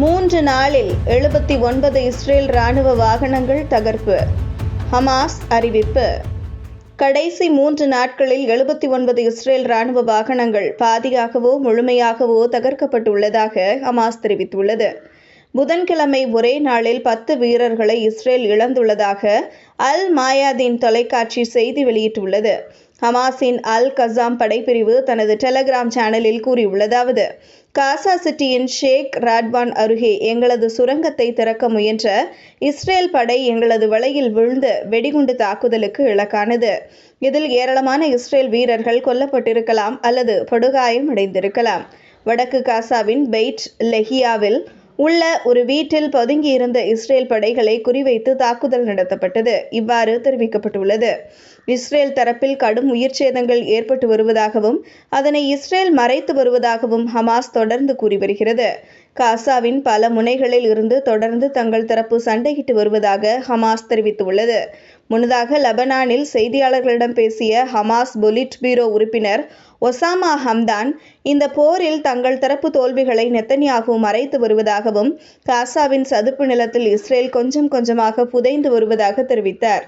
மூன்று நாளில் எழுபத்தி ஒன்பது இஸ்ரேல் ராணுவ வாகனங்கள் தகர்ப்பு. ஹமாஸ் அறிவிப்பு. கடைசி மூன்று நாட்களில் எழுபத்தி ஒன்பது இஸ்ரேல் ராணுவ வாகனங்கள் பாதியாகவோ முழுமையாகவோ தகர்க்கப்பட்டுள்ளதாக ஹமாஸ் தெரிவித்துள்ளது. புதன்கிழமை ஒரே நாளில் பத்து வீரர்களை இஸ்ரேல் இழந்துள்ளதாக அல் மாயாதீன் தொலைக்காட்சி செய்தி வெளியிட்டுள்ளது. ஹமாஸின் அல் கசாம் படைப்பிரிவு தனது டெலகிராம் சேனலில் கூறியுள்ளதாவது காசா சிட்டியின் ஷேக் ராட்வான் அருகே எங்களது சுரங்கத்தை திறக்க முயன்ற இஸ்ரேல் படை எங்களது வலையில் விழுந்து வெடிகுண்டு தாக்குதலுக்கு இலக்கானது இதில் ஏராளமான இஸ்ரேல் வீரர்கள் கொல்லப்பட்டிருக்கலாம் அல்லது படுகாயம் அடைந்திருக்கலாம் வடக்கு காசாவின் பெய்ட் லெஹியாவில் உள்ள ஒரு வீட்டில் பதுங்கியிருந்த இஸ்ரேல் படைகளை குறிவைத்து தாக்குதல் நடத்தப்பட்டது. இவ்வாறு தெரிவிக்கப்பட்டுள்ளது. இஸ்ரேல் தரப்பில் கடும் உயிர் சேதங்கள் ஏற்பட்டு வருவதாகவும் அதனை இஸ்ரேல் மறைத்து வருவதாகவும் ஹமாஸ் தொடர்ந்து கூறி வருகிறது. காசாவின் பல முனைகளில் இருந்து தொடர்ந்து தங்கள் தரப்பு சண்டையிட்டு வருவதாக ஹமாஸ் தெரிவித்துள்ளது. முன்னதாக லெபனானில் செய்தியாளர்களிடம் பேசிய ஹமாஸ் பொலிட் பீரோ உறுப்பினர் ஒசாமா ஹம்தான் இந்த போரில் தங்கள் தரப்பு தோல்விகளை நெத்தனியாகு மறைத்து வருவதாகவும் காசாவின் சதுப்பு நிலத்தில் இஸ்ரேல் கொஞ்சம் கொஞ்சமாக புதைந்து வருவதாக தெரிவித்தார்.